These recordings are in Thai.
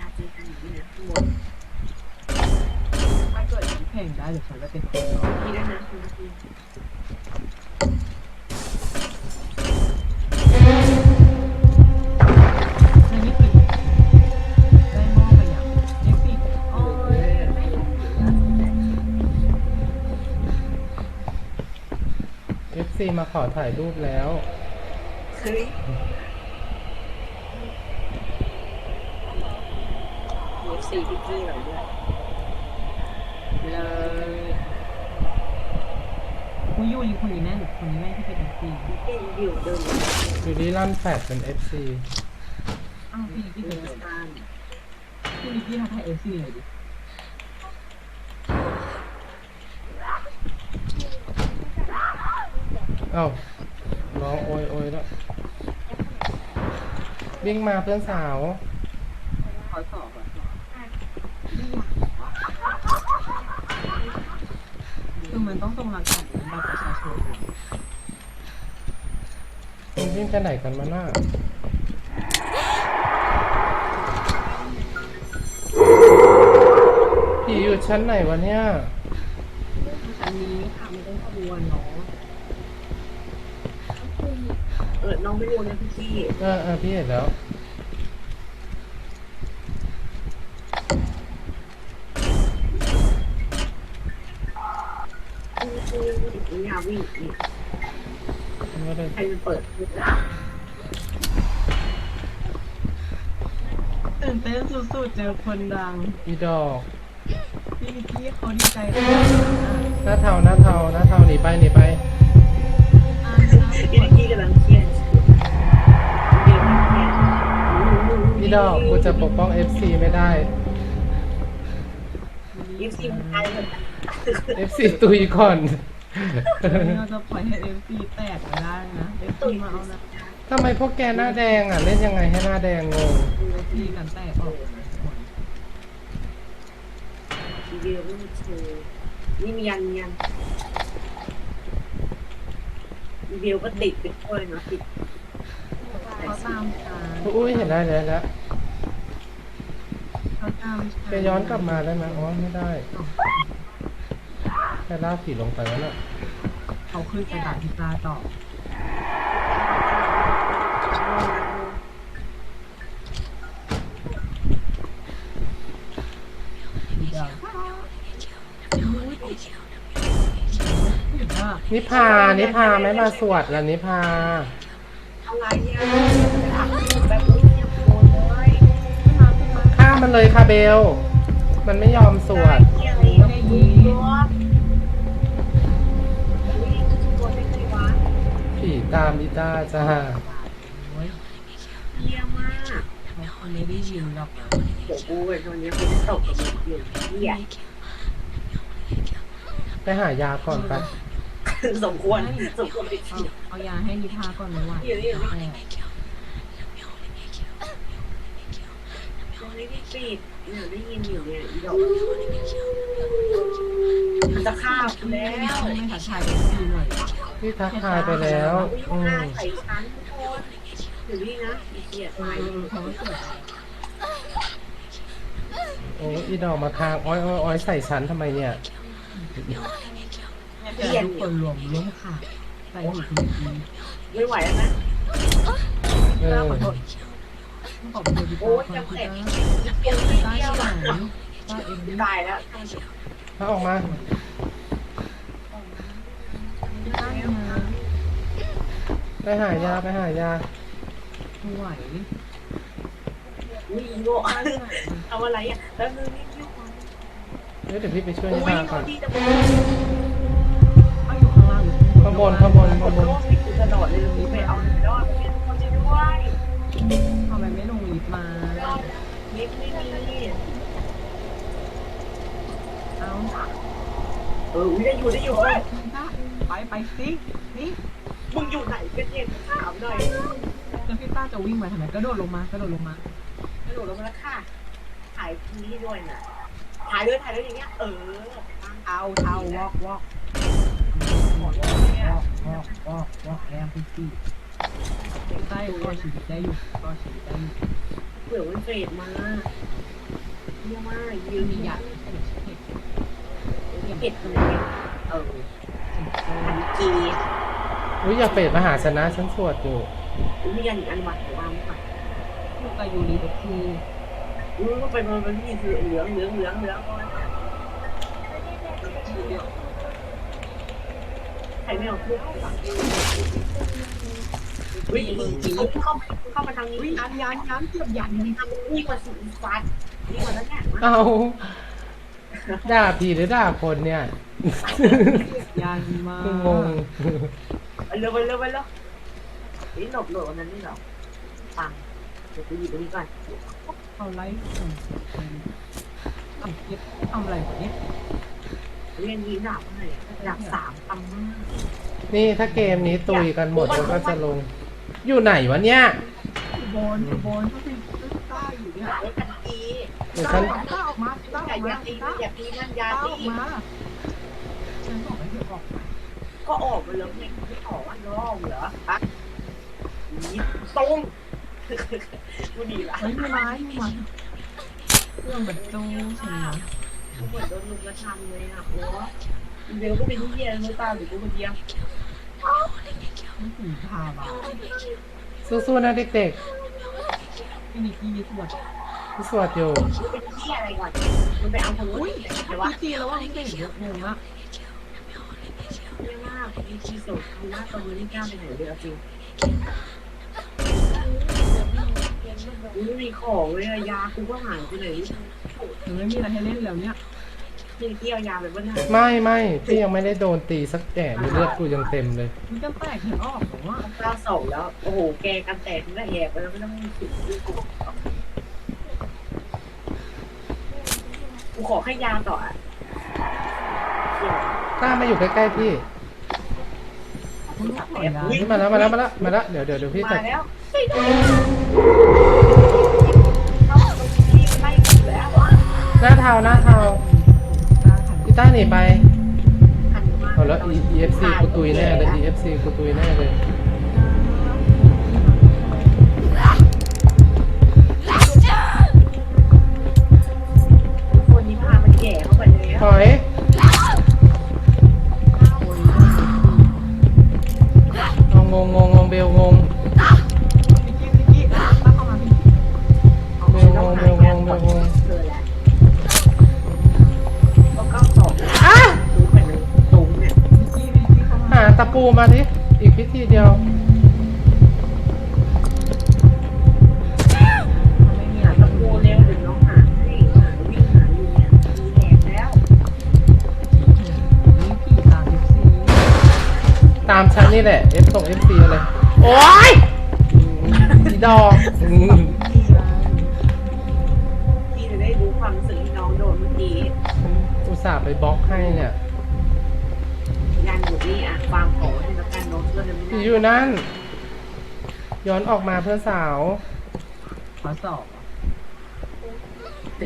ลาเจอกันอย่างนี้นะทุกคนถ้าเกิดฉันแข่งได้เดี๋ยวฉันจะเป็นคนรองมีด้วยนะคุณพี่ในนี้คือได้หม้อไปอย่างเอฟซีเอฟซีมาขอถ่ายรูปแล้ว เฮ้ยเอฟ ซีพี่กี้เราด้วยเลยคุณยูยิงคนนี้แน่หรือคนนี้แม่ที่เป็นเอฟซีเป็นดิวเดิมอยู่ที่ลั่นแฟดเป็นเอฟซีอ้าวพี่พี่เป็นมตามพี่นิกกี้ทักทายเอฟซีเลยดิเอ้าร้องโอยโอยแล้ววิ่งมาเพื่อนสาว ขอสอบอะคือ มันต้องตรงหลักการบัตรประชาชนมันวิ่งไปไหนกันมาหน่าผีอยู่ชั้นไหนวะเนี่ย อันนี้ค่ะไม่ต้องขบวนเนาะเออน้องไม่รู้นะพี่กี้เออเออพี่เห็นแล้ว คือ คืออียาวิ่งนี่ไม่ได้ใครมันเปิดคือตื่นเต้นสุดๆเจอคนดัง อีดอกพี่นิกกี้เขาดีใจมากหน้าเทาหน้าเทาหน้าเทาหนีไปหนีไปอ่าพี่นิกกี้กำลังเครียดเดี๋ยวมันเครียดอีดอกกูจะปกป้องเอฟซีไม่ได้ ยิปซีมันตายหมดเอฟซีตุยก่อน เราจะปล่อยให้เอฟซีแตกไม่ได้นะเอฟซีมาเอานะทำไมพวกแกหน้าแดงอะ เล่นยังไงให้หน้าแดงงงเอฟซีกันแตกออกเดียวไม่โชว์นี่มียันยันเดียวก็ติดไปด้วยเนาะติดเขาตามฉันอุ้ยเห็นได้แล้วแล้วเขาตามฉันจะย้อนกลับมาได้ไหมอ๋อไม่ได้ แค่ลากผีลงไปแล้วน่ะเขาขึ้นไปด่าพิซซ่าต่อเดี๋ยวว่านิพา นิพาไม่มาสวดแล้วนิพาอะไรเนี่ยแบบนี้เนี่ยโดนเลยขึ้นมาขึ้นมาฆ่ามันเลยค่ะเบล มันไม่ยอมสวด ตามดิต้าจ้าโอ้ยเยี่ยมมากเขาไม่ได้ยินหรอกนะเดี๋ยวกูเป็นคนนี้กูจะตกกับมึงอยู่เหี้ยไปหายาก่อนไปสมควรสมควรไปเอาเอายาให้นิทาก่อนไม่ไหวอยู่นี่อยู่นี่แม่ยังได้ปิดเนี่ยได้ยินอยู่เนี่ยอีดอก มันจะฆ่ากูแล้วไม่ทักทายเอฟซีหน่อยพี่ทักทายไปแล้วอุ้ยอืหน้ามใส่ชั้นทุกคนอยู่นี่นะอีเกียเอตายอเขาก็เกิดโอ้อีดอกมาทางอ้อยอ้อยอ้อยใส่ฉันทำไมเนี่ยเพื่อนทุกคนรวมร่วมค่ะใส่หูคุณดีไม่ไหวแล้วนะเออขอโทษต้องขอบคุณพี่โอ้ตายจะคุณเสร็จพี่เดี๋ยวตาเดียวตาอะไหนตาเอ็มดีตาย แล้วถ้าออกมาตาเนี่ยไปหายาไปหายาไม่ไหวอุ้ยอีโง่เอาอะไรอะแล้วนึงนี่ยุ่งเฮ้ยเดี๋ยวพี่ไปช่วยอุ้นิยพาโง่ก่อนดีจังเลยเอาอยู่ข้างล่างหรือข้างบนข้างบน อาเอออุ้ยได้อยู่ได้อยู่เฮ้ยไปไปสินี่มึงอยู่ไหนกันเนี่ยถามหน่อยแล้วพี่ต้าจะวิ่งมาทำไมกระโดดลงมากระโดดลงมากระโดดลงมาแล้วค่ะถ่ายทีนี้ด้วยนะถ่ายด้วยถ่ายด้วยอย่างเงี้ยเออเอาเท้าวอกวอกวอกวอกวอกวอกวอกแอมพี่ซี่ใต้ก็ชีวิตได้อยู่ก็ชีวิตได้อยู่เผื่อมันเฟดมายี่ยมากยืยืนนมีมีหหยัยาดดเห็ดเห็ด เผ็ดคนนี้เอออันกีอุ้ยอย่าเปรตมหาฉันะฉันสวดอยู่อุ้ยมีอันอีกอันมาของวางไว้ก่อนลูกกายูรีก็คืออุ้ยก็ไปมันเป็นที่คือเหลืองเหลืองเหลืองเหลืองใครไม่เอาคู่อุ้ยเขาเข้าเข้ามาทางนี้อุ้ยยันยันยันเกือบยันทำนี่กว่าสีฟันนี่กว่าแล้วเนี่ยเอา ด่าผีหรือด่าคนเนี่ยยันมางงไปเร็วไปเร็วไปเร็วนี่หลบหลบอันนั้นนี่หรอปังเดี๋ยวกูหยิบอันนี้ก่อนเขาไล่ส่งทำเก็บทำอะไรวะเนี่ยเรียนนี้หนักมากหนักสามปังมากนี่ถ้าเกมนี้ตุยกันหมดมันก็จะลง อยู่ไหนวะเนี่ยบอลบอลเขาเป็นต้าอยู่เนี่ยหนักกันดี เดี๋ยวฉันต้าออกมาต้าออย่าอกอมาย่าตีต้านะอย่าตีนั่นอย่าต้าอตีอกมาฉันบอกให้เธอออกมาก็ออกมาแล้วไม่ไม่ออกว่าน้องเหรอปะนี่ตรงกูดีละเฮ้ยไม่ไม้ไม่ไม้เครื่องแบบตู้ใช่ไหมกูเหมือนโดนลุมกระทำเลยอะโอ้เดี๋ยวก็เป็นที่เย็นไม่ตาหรือกูคนเดียวไม่ถึงทาบาสู้ๆนะเด็กพี่นิกกี้สวดๆ ที่สวดอยู่เป็นที่อะไรก่อนมันไปเอาทางนู้นแต่ว่าพี่จีแล้วว่าเก่งเยอะงงมากเรื่องมากมีที่สุดคือว่าตอนนี้ไม่กล้าไปไหนเลยจริงไม่มีของเลยยากูก็หายไปไหนหรือไม่มีอะไรให้เล่นแล้วเนี่ยพี่เที่ยวยาไปบ้านไหนไม่ไม่พี่ยังไม่ได้โดนตีสักแก่มีเลือดกูยังเต็มเลยมันจะแตกเห็นออกหรือว่าเก้าสองแล้ว โอ้โห แกกันแตกมันก็แหกไปแล้วไม่ต้องถึงกู กูขอให้ยาต่ออะเดี๋ยวกล้ามาอยู่ใกล้ๆพี่คุณปล่อยนะนี่มาแล้วมาแล้วมาแล้วมาแล้วเดี๋ยวเดี๋ยวเดี๋ยวพี่มาจัดแล้วช่วยด้วยเขาบอกว่าพี่ไม่แล้วอะหน้าเทาหน้าเทาตาขันกีต้าหนีไปคันมากเอาแล้ว E- EFC กูตุยแน่เลย EFC กูตุยแน่เลย หาตะปูมาดิ อีกพิธีเดียว ไม่มีหาอะไรตะปูเร็วหรือน้องหาให้หาวิ่งหาอยู่เนี่ยมีแหกแล้วนี่พี่ตาดิซี่ตามฉันนี่แหละ F ส่ง FC เลย โอ๊ยอีดอกอืมพี่จะได้รู้ความรู้สึกที่น้องโดนเมื่อกี้อุตส่าห์ไปบล็อกให้เนี่ยยั นอยู่นี่อะวางของให้แล้วกันน้องเพื่อนจะไม่ผีได้อยู่นั่น ย้อนออกมาเพื่อนสาวข้อสอบ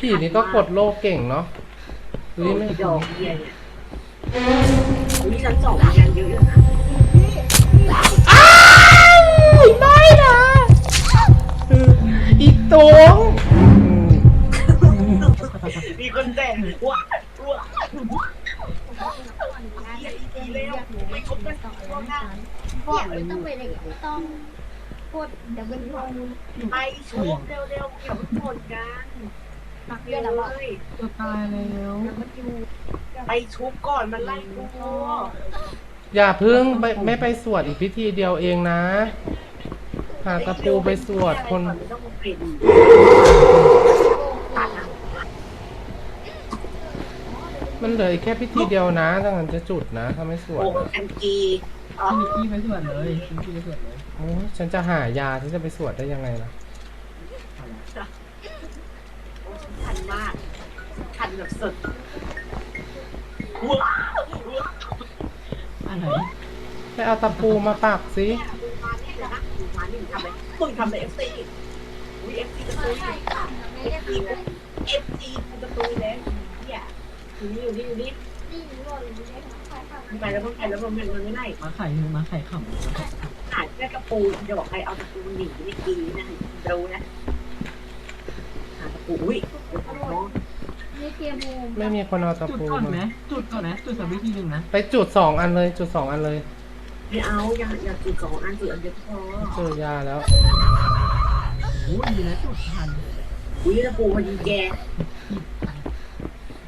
ผีนี่ก็กดโลกเก่งเนาะเฮ้ยไม่ดอกเบี้ยเนี่ยอุ้ยชั้นสองยันเยอะอยู่นะอ้าวไม่นะอีตวงมีคนแต่งว้าว้าอีเร็วไม่ครบกันช่วงหน้า่ไม่ต้องไปเลยต้องกดดับเบิลโทงไปชุบเร็วๆเกี่ยวกับหมดกันตักเลยจะตายแล้วไปชุบก่อนมันไล่กูอย่าพึ่งไปไม่ไปสวดอีกพิธีเดียวเองนะหาตะปูไปสวดคน ไม่ต้องมาเปลี่ยนตัดนะ มันเหลืออีกแค่พิธีเดียวนะถ้างั้นจะจุดนะ ถ้าไม่สวดโอ้อันกีอ๋อพี่กี้ไปสวดเลยพี่กี้ไปสวดเลยโอ้ยฉันจะหายาฉันจะไปสวดได้ยังไงล่ะคันมากคันแบบสุดว้าวอะไรไปเอาตะปูมาปักสิมาเนี่ยนะมานี่ทำอะไรมึงทำอะไรเอฟซีวีเอฟซีกระตุ้นไม่ได้คืออะไรเอฟซีกระตุ้นแล้ว เนี่ยอยู่นี่อยู่นี่อยู่นี่นี่รู้เลยไม่ได้ใครทำไปแล้วมันไปแล้วมันมันไม่ได้มาไข่มาไข่ขำหาแค่กระปูจะบอกใครเอาตะปูหนีไม่กีนะดูนะหาตะปูอุ้ยน้องเคลียร์มุมไม่มีคนเอาตะจุดปูก่อนไหมมาจุดก่อนนะจุดสักวิธีหนึ่งนะไปจุดสองอันเลย จุดสองอันเลยไม่เอาอย่าอย่าจุดสองอันจุดอันเดียวพอเจอยาแล้วโอ้ดีนะจุดทันอุ้ยตะปูพอดีแกเ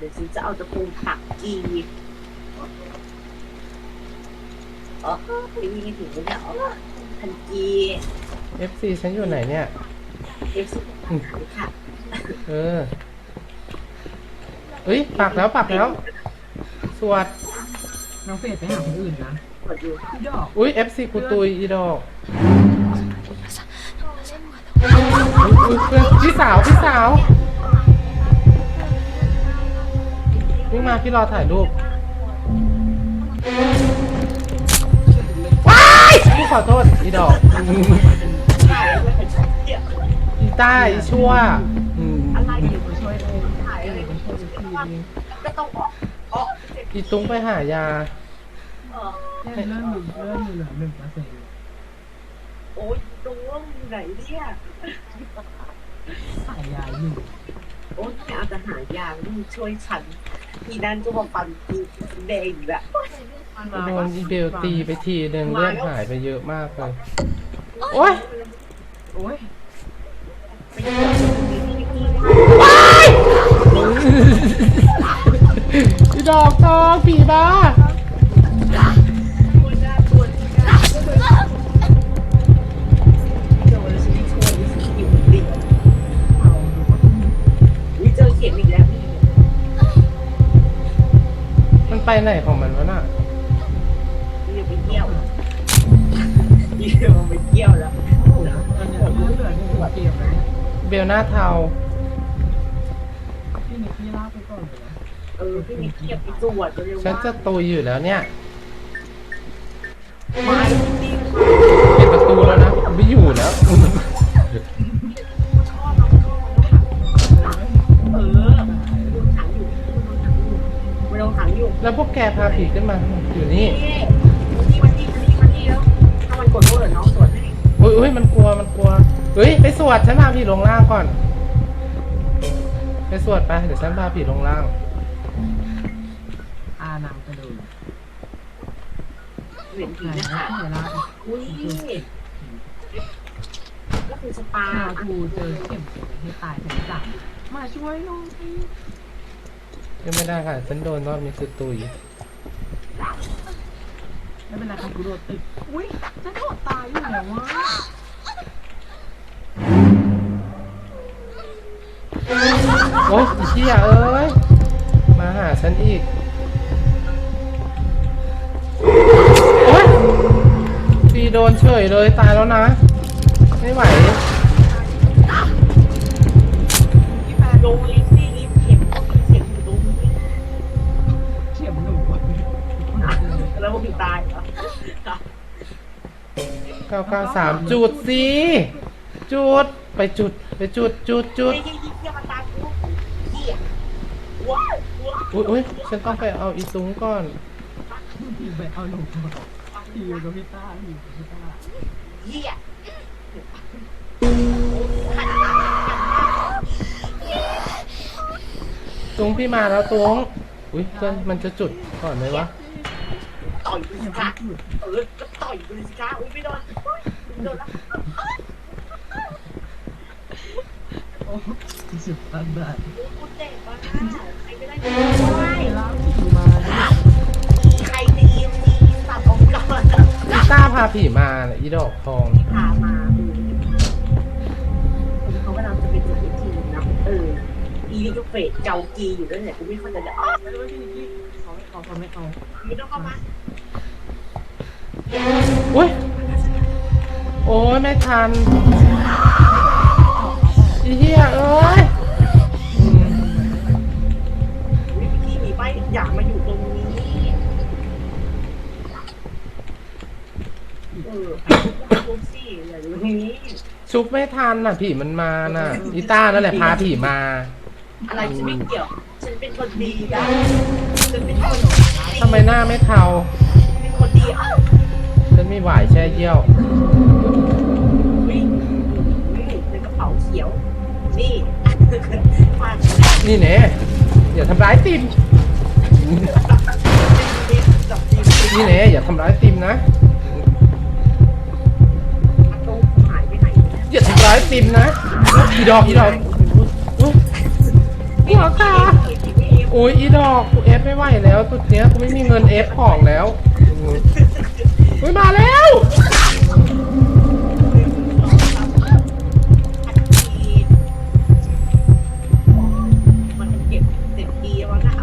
ดี๋ยวฉันจะเอาตะปูปักกีอ๋อไม่มีถึงแล้วเนี่ยอ๋อทันกี FC ฉันอยู่ไหนเนี่ย เอฟซีค่ะเออเอ้ยปักแล้วปักแล้ว สวด น้องเฟดไปหาคนอื่นนะกดอยู่พี่ดอกอุ้ย FC กูตุยอีดอกอุ๊ยเพื่อนพี่สาวพี่สาว วิ่งมาพี่รอถ่ายรูปว้ายพี่ขอโทษอีดอกอีต้าอีชั่วอะไรเด็เนี่ช่วยเองถ่ายอะไรเด็กมาช่วยเองทีนึงก็ต้องออกออกอีตุ้งไปหายาเออเนี่ยเริ่มมีเริ่มมีเหลือหนึ่งเปอร์เซ็นต์โอ้ยตัวอยู่ไหนเนี่ยสายยายหนึ่โอ้ยแกเอาแต่หายาช่วยฉัน ทีนั่นก็มาฟันกูแดงอีกแบบโดนอีเบลตีไปทีหนึ่งเลือดหายไปเยอะมากเลย โอ๊ยโอ้ยอีดอกทองผีบ้า ไปไหนของมันวะน่ะพี่ไปเที่ยวพี่มันไปเที่ยวแล้วโอ้โหอันเนี้ยเลือดเหลือหนึ่งเกมเลยเนี่ยเบลหน้าเทาพี่นิกกี้ลากไปก่อนเลยนะเออพี่มีเทียบไปตรวจเร็วฉันจะตุยอยู่แล้วเนี่ยมาจริงปิดประตูแล้วนะไม่อยู่แล้ว แล้วพวกแกพาผีขึ้นมาอยู่นี่นี่มันนี่มันนี่มันนี่แล้วถ้ามันกดโทษเดี๋ยวน้องสวนให้อุ้ยอุ้ยมันกลัวมันกลัวเฮ้ยไปสวดฉันพาผีลงล่างก่อน ไปสวดไปเดี๋ยวฉันพาผีลงล่างอานำไปดูเหรียญผีไหนนะนะคะที่ไหนลากอุ้ยก็คือสปาพากูเจอเข็มให้ตายทั้งสามมาช่วยหน่อย ยังไม่ได้ค่ะ ฉันโดนรอบนี้คือตุยไม่เป็นไรครับกูโดดตึกอุ้ยจะโดดตายอยู่แล้ววะโอ๊ยอีเชี่ยเอ้ย มาหาฉันอีก โอ๊ยฟีโดนเฉยเลยตายแล้วนะ ไม่ไหว พี่แฟนลงลิฟซี่ลิฟเข็มเข็มอยู่ตรงนี้ เข็มหนึ่งวะ แล้วพวกพี่ตายเหรอ993จุดสิจุดไปจุดไปจุดจุดจุดไอ้ยี่ยี่เที่ยมาตายกูเหี้ยว้าวว้าวอุ้ยอุ้ยฉันต้องไปเอาอีตุงก่อนพี่ไปเอาหนูก่อนพี่อยู่กับพี่ต้าพี่อยู่กับพี่ต้าเหี้ยตุงพี่มาแล้วตุงอุ้ยเพื่อนมันจะจุดก่อนไหมวะ ต่อยกูอสิย่าคะเพิ่งหยุดเออก็ต่อยกูสิคะอุ้ยไม่โดนไม่โดนแล้วโอ้สิบตันบาทกูเจ็บอะใครไม่ได้ไปลากผีมาใครตีตีสัตว์ของเราอีต้าพาผีมาน่ะอีดอกทองพามาดูเขากำลังจะเป็นจุดวิธีนะเอออีนี่ก็เฟดเกากีอยู่ด้วยเนี่ยกูไม่เข้าใจจะอ๋อไม่รู้พี่นิกกี้ เขาเขาเขาไม่เอาไม่ต้องเข้ามาอุ้ยโอ้ยไม่ทันอีเหี้ยเอ้ยอืมวิธีหนีไปอยากมาอยู่ตรงนี้เออกูสิอย่าอยู่ตรงนี้ชุบไม่ทันน่ะผีมันมาน่ะอีต้านั่นแหละพาผีมา อะไรฉันไม่เกี่ยว ฉันเป็นคนดีนะ ฉันเป็นคนทำไมหน้าไม่เทาเป็นคนดีอ้าวฉันมีหวายแช่เยี่ยว วิ่งวิ่งในกระเป๋าเขียว นี่ฟาดนี่เน่อย่าทำร้ายติมจับตีนนี่แน่อย่าทำร้ายติมนะ ประตูหายไปไหนเนี่ยอย่าทำร้ายติมนะอีดอกอีดอกอุ๊ยหัวขา โอ้ยอีดอกกูเอฟไม่ไหวแล้วตุดเนี้ยกูไม่มีเงินเอฟของแล้วอุ้ยมาแล้วมันเก็บเจ็ดปีแล้วนะ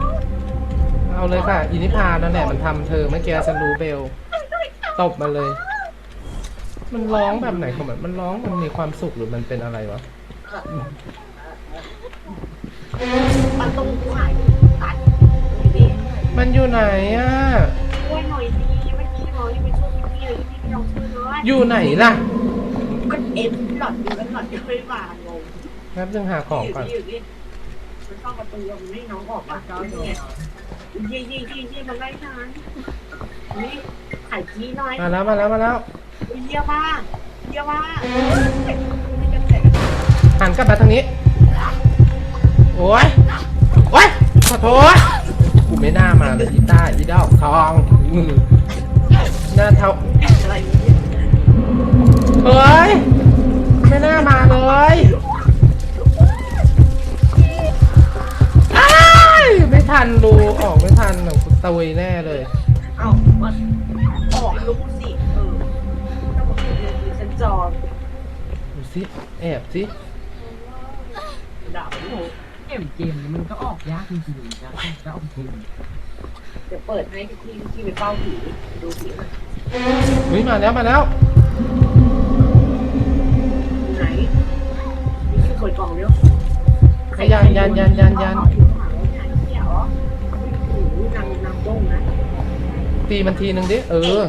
เอาเลยค่ะอินิพานั่นแหละมันทำเธอเมื่อกี้ฉันรู้เบลตบมาเลย มันร้องแบบไหนของมันมันร้องมันมีความสุขหรือมันเป็นอะไรวะประตูหายตัดอยู่ดี มันอยู่ไหนอะ ช่วยหน่อยดีไม่คิดหน่อยไปช่วยพี่เลยพี่ไม่ยอมช่วยเลยอยู่ไหนล่ะก็เอ็มหลอดอยู่แล้วหลอดยังไม่มางงแป๊บนึงหาของก่อน อยู่ดิมันเข้าประตูมันไม่น้องออกอะเก้าเโดนยี่ยี่ยี่ยี่มันไล่ฉันนี่ไข่จี้หน่อยมาแล้วมาแล้วมาแล้ว เยี่ยมมากเยี่ยมมากไม่จะแตกหันกลับมาทางนี้ โอ้ยโอ้ยขอโทษกู ไม่น่ามาเลยอีต้าอีดอกทองอืมหน้าเท่าอะไรเนี่ยเฮ้ย ไม่น่ามาเลยอ้ายไม่ทันดูออกไม่ทันหรอกกูตะเวยแน่เลย เอ้ามันออกลูกสิเออถ้าบอกเรียนฉันจองดูสิแอบสิด่าโอ้ เกมเกมนี้มันก็ออกยากจริงๆนะจะออกจริงเดี๋ยวเปิดให้ที่ที่ไปเฝ้าผีดูสิมันเฮ้ยมาแล้วมาแล้วไหนนี่คือเปิดกล่องเร็วยันยันยันยันยันยวนตีมันทีนึงดิเออ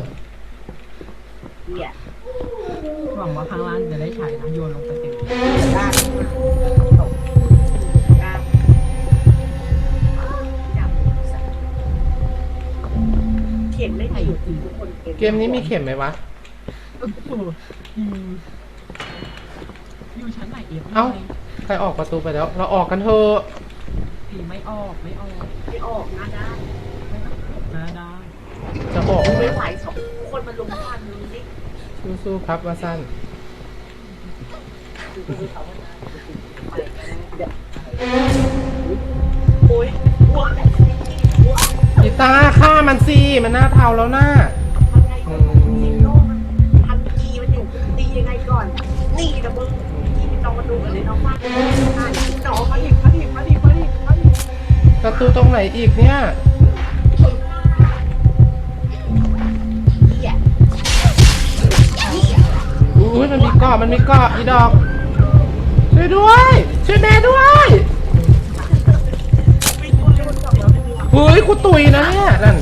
หวังว่าข้างล่างจะได้ใช้นะโยนลงไปเต็มด้านตกด้ ขียนไม่ถูกทุกคนเกมนี้มีเข็มไหมวะโอ้โหอืมอยู่ชั้นไหนเอฟเอ้า ใครออกประตูไปแล้ว เราออกกันเถอะสีไม่ออกไม่ออกไม่ออกนะด้านไม่ต้องนะได้จะออกไม่นะไหวสองคนมาลงพันนึงนี่สู้ๆครับว่าสั้นโอ้ยวัวแต่วัวกี ตาร์ฆ่ามันสิมันหน้าเทาแล้วหน้าทำไงก่อนยิงโลกมันทันกีมันอยู่ตียังไงก่อน นี่นะมึงกีไม่ต้องมาดูกันเลยน้องมากน้องมาอีกมาอีกมาอีกมาอีกมาอีกประตูตรงไหนอีกเนี่ยเนี่ยอุ้ยมันมีเกาะมันมีเกาะอีดอก ช่วยด้วย ช่วยแม่ด้วย เฮ้ยกูตุยนะเนี่ยนั่น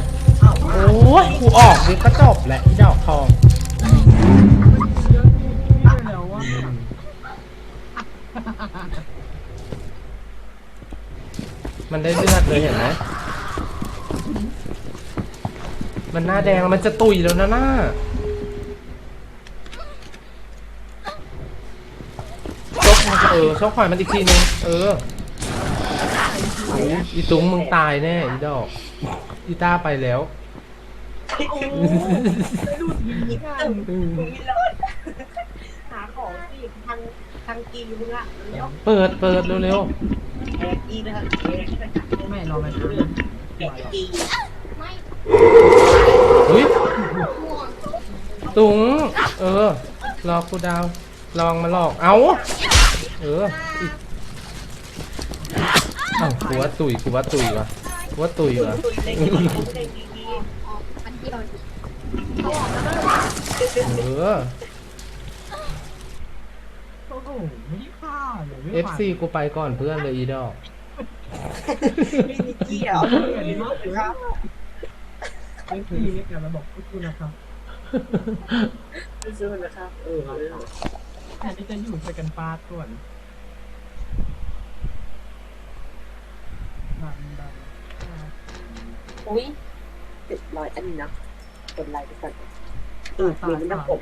โอ้ยกูออกดิก็จบแหละอีดอกทองเรื่องที่แล้วว่ามันได้เลือดเลยเห็นไหมมันหน้าแดงแล้วมันจะตุยแล้วนะหน้าชกมันเออชกหอยมันอีกทีนึงเออ อ้ยอีตุ้งมึงตายแน่อีดอก อีต้าไปแล้ว โอ้ดูดีตึงมีเลยหาของที่ทางทางกีมึงอะเดี๋ยวเปิดเปิดเร็วแอกกีนะครับแอกนะครับไม่รอไปนะแอกกีไม่ๆอุ้ยห่วงตุง เออ รอครูดาวลองมาหลอก เอา เออ อีกเอ้ากูว่าตุยกูว่าตุยวะกูว่าตุยวะตุยเล็กๆตุยเล็กออกออกอันเดียวเออ โอ้โหไม่ได้ฆ่าเลยไม่ FC กูไปก่อนเพื่อนเลยอีดอกๆไม่มีเกี่ยวครับเอฟซีเนี่ยกันมาบอกพวกคุณนะครับซื้อนะครับเออแทนที่จะอยู่ช่วยกันฟาดก่อน ดันดันอุ้ยเจ็ดร้อยอันนี้นะกดไลค์ไปก่อนเออมีมันต้องผม